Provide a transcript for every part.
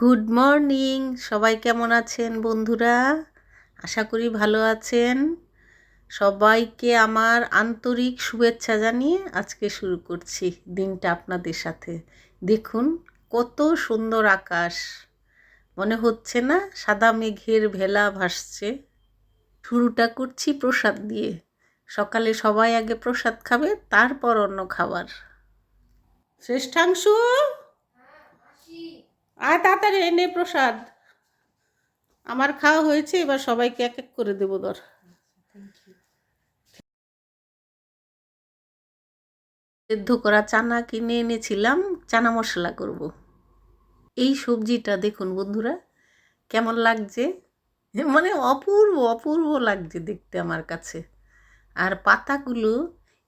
Good morning সবাই কেমন আছেন বন্ধুরা? আশা করি ভালো আছেন। সবাইকে আমার আন্তরিক শুভেচ্ছা জানিয়ে আজকে শুরু করছি দিনটা আপনাদের সাথে। দেখুন, কত সুন্দর আকাশ। মনে হচ্ছে না সাদা মেঘের ভেলা ভাসছে। শুরুটা করছি প্রসাদ দিয়ে। সকালে সবাই আগে প্রসাদ খাবে, তারপর অন্য খাবার। শ্রেষ্ঠাংশু! আয় তাড়াতাড়ি এনে প্রসাদ। আমার খাওয়া হয়েছে, এবার সবাইকে এক এক করে দেবো দর সেদ্ধ করা চানা কিনে এনেছিলাম, চানা মশলা করব। এই সবজিটা দেখুন বন্ধুরা, কেমন লাগছে? মানে অপূর্ব অপূর্ব লাগছে দেখতে আমার কাছে। আর পাতাগুলো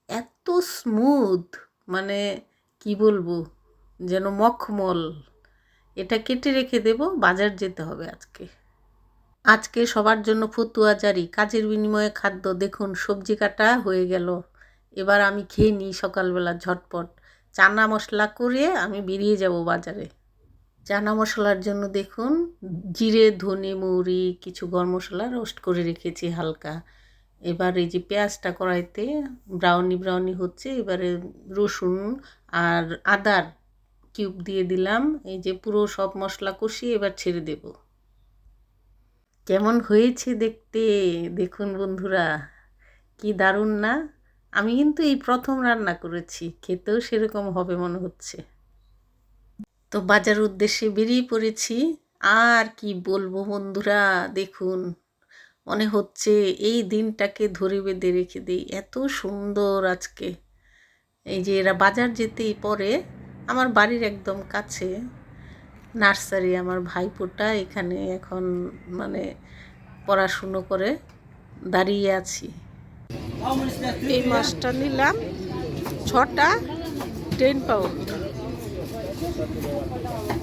এত স্মুথ মানে কি বলব, যেন মখমল। এটা কেটে রেখে দেব, বাজার যেতে হবে আজকে। আজকে সবার জন্য ফতুয়া জারি, কাজের বিনিময়ে খাদ্য, দেখুন সবজি কাটা হয়ে গেল। এবার আমি খেয়ে নিই সকালবেলা ঝটপট। চানা মশলা করে আমি বেরিয়ে যাব বাজারে। চানা মশলার জন্য দেখুন, জিরে, ধনে, মৌরি, কিছু গরম মশলা রোস্ট করে রেখেছি হালকা। এবার এই যে পেঁয়াজটা কড়াইতে ব্রাউনি ব্রাউনি হচ্ছে, এবারে রসুন আর আদার কিউব দিয়ে দিলাম। এই যে পুরো সব মশলা কষিয়ে এবার ছেড়ে দেব। কেমন হয়েছে দেখতে? দেখুন বন্ধুরা, কি দারুণ না? আমি কিন্তু এই প্রথম রান্না করেছি, খেতেও সেরকম হবে মনে হচ্ছে। তো বাজার উদ্দেশ্যে বেরিয়ে পড়েছি। আর কি বলব বন্ধুরা, দেখুন, মনে হচ্ছে এই দিনটাকে ধরে বেঁধে রেখে দিই। এত সুন্দর আজকে। এই যে এরা বাজার যেতেই পরে আমার বাড়ির একদম কাছে নার্সারি আমার ভাইপোটা এখানে এখন মানে পড়াশুনো করে দাঁড়িয়ে আছি। এই মাছটা নিলাম ছটা টেন পাউন্ড।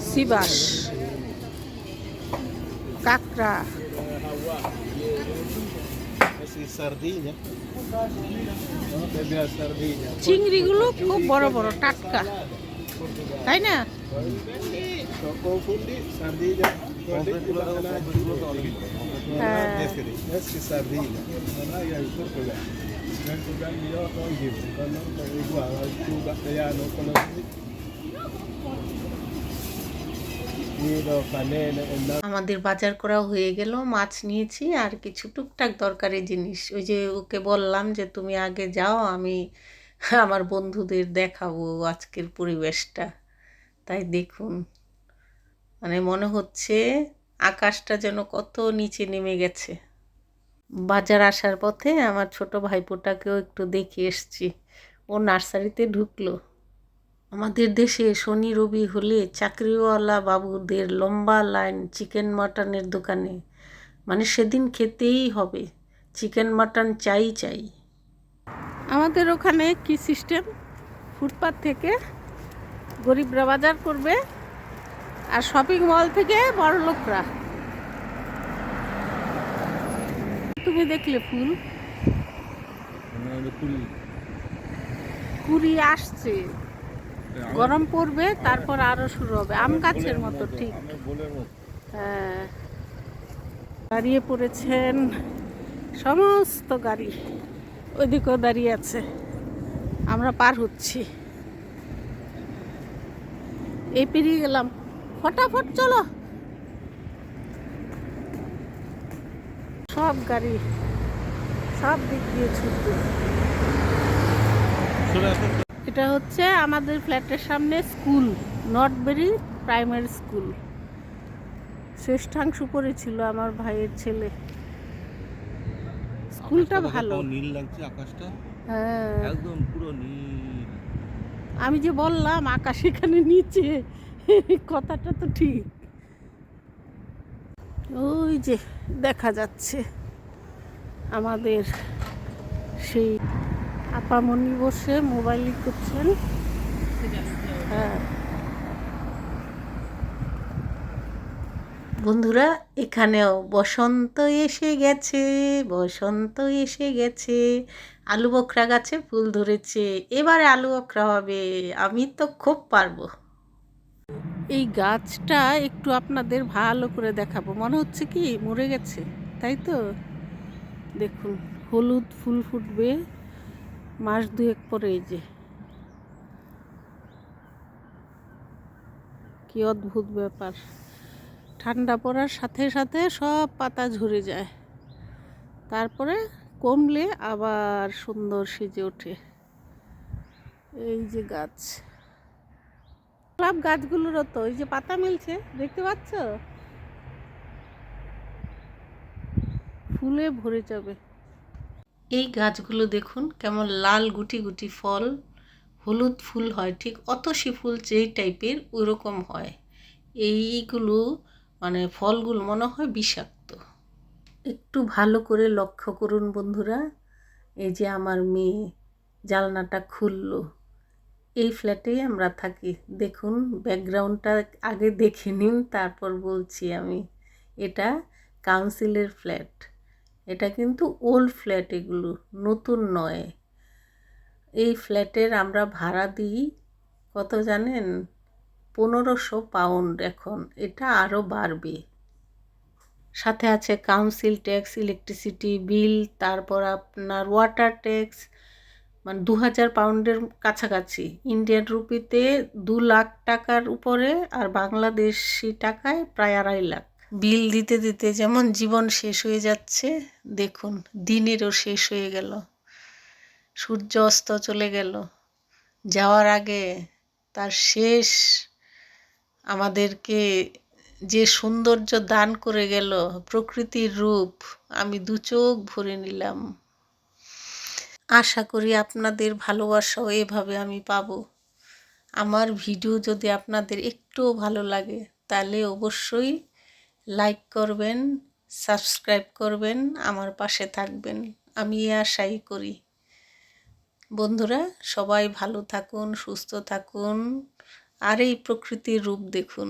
সিবাস, কাঁকড়া. চিংড়িগুলো খুব বড় বড়, টাটকা। তাই না? আমাদের বাজার করা হয়ে গেল, মাছ নিয়েছি আর কিছু টুকটাক দরকারি জিনিস। ওই যে ওকে বললাম যে, তুমি আগে যাও, আমি আমার বন্ধুদের দেখাবো আজকের পরিবেশটা। তাই দেখুন মানে মনে হচ্ছে আকাশটা যেন কত নিচে নেমে গেছে। বাজার আসার পথে আমার ছোট ভাইপোটাকেও একটু দেখে এসছি। ও নার্সারিতে ঢুকলো। আমাদের দেশে শনি, রবি হলে চাকরিওয়ালা বাবুদের লম্বা লাইন চিকেন মাটনের দোকানে। মানে সেদিন খেতেই হবে। চিকেন মাটন চাই চাই। আমাদের ওখানে কি সিস্টেম? ফুটপাথ থেকে গরিবরা বাজার করবে আর শপিং মল থেকে বড় লোকরা। তুমি দেখলে ফুল? কুড়ি আসছে। গরম পড়বে তারপর আরও শুরু হবে। আম গাছের মতো ঠিক। হ্যাঁ। দাঁড়িয়ে পড়েছেন সমস্ত গাড়ি। ওইদিকেও দাঁড়িয়ে আছে। আমরা পার হচ্ছি। এই পেরিয়ে গেলাম। ফটাফট চলো। সব গাড়ি সব দিক দিয়ে ছুটবে। এটা হচ্ছে আমাদের ফ্ল্যাটের সামনে স্কুল নর্থবেরি প্রাইমারি স্কুল। শ্রেষ্ঠাংশ পড়েছিল আমার ভাইয়ের ছেলে। স্কুলটা ভালো। নীল লাগছে আকাশটা। হ্যাঁ। একদম পুরো নীল। আমি যে বললাম আকাশ এখানে নিচে কথাটা তো ঠিক। ওই যে দেখা যাচ্ছে আমাদের সেই আপামনি বসে মোবাইল করছেন হ্যাঁ। বন্ধুরা, এখানেও বসন্ত এসে গেছে, বসন্ত এসে গেছে। আলু বখরা গাছে ফুল ধরেছে, এবারে আলু বখরা হবে, আমি তো খুব পারব। এই গাছটা একটু আপনাদের ভালো করে দেখাবো, মনে হচ্ছে কি মরে গেছে, তাই তো? দেখুন, হলুদ ফুল ফুটবে মাস দুয়েক পরে, এই যে। কি অদ্ভুত ব্যাপার। ঠান্ডা পড়ার সাথে সাথে সব পাতা ঝরে যায়। তারপরে কমলে আবার সুন্দর সেজে ওঠে। এই যে গাছ। সব গাছগুলোরও তো, এই যে পাতা মিলছে, দেখতে পাচ্ছ? ফুলে ভরে যাবে। এই গাছগুলো দেখুন, কেমন লাল গুটি গুটি ফল। হলুদ ফুল হয়, ঠিক অতসী ফুল যেই টাইপের ওইরকম হয়। এইগুলো মানে ফলগুলো মনে হয় বিষাক্ত। একটু ভালো করে লক্ষ্য করুন বন্ধুরা। এই যে আমার মেয়ে জালনাটা খুললো। এই ফ্ল্যাটেই আমরা থাকি। দেখুন, ব্যাকগ্রাউন্ডটা আগে দেখে নিন, তারপর বলছি আমি। এটা কাউন্সিলের ফ্ল্যাট। এটা কিন্তু ওল্ড ফ্ল্যাট এগুলো, নতুন নয়। এই ফ্ল্যাটের আমরা ভাড়া দিই, কত জানেন? পনেরোশো পাউন্ড এখন, এটা আরও বাড়বে। সাথে আছে কাউন্সিল ট্যাক্স ইলেকট্রিসিটি বিল তারপর আপনার ওয়াটার ট্যাক্স মানে দু হাজার পাউন্ডের কাছাকাছি। ইন্ডিয়ান রুপিতে দু লাখ টাকার উপরে আর বাংলাদেশি টাকায় প্রায় আড়াই লাখ। বিল দিতে দিতে যেমন জীবন শেষ হয়ে যাচ্ছে, দেখুন, দিনেরও শেষ হয়ে গেল। সূর্য অস্ত চলে গেল। যাওয়ার আগে তার শেষ আমাদেরকে যে সৌন্দর্য দান করে গেল, প্রকৃতির রূপ, আমি দু চোখ ভরে নিলাম। আশা করি আপনাদের ভালোবাসাও এভাবে আমি পাবো। আমার ভিডিও যদি আপনাদের একটুও ভালো লাগে, তাহলে অবশ্যই লাইক করবেন, সাবস্ক্রাইব করবেন, আমার পাশে থাকবেন। আমি এই আশাই করি। বন্ধুরা, সবাই ভালো থাকুন, সুস্থ থাকুন। আর এই প্রকৃতির রূপ দেখুন।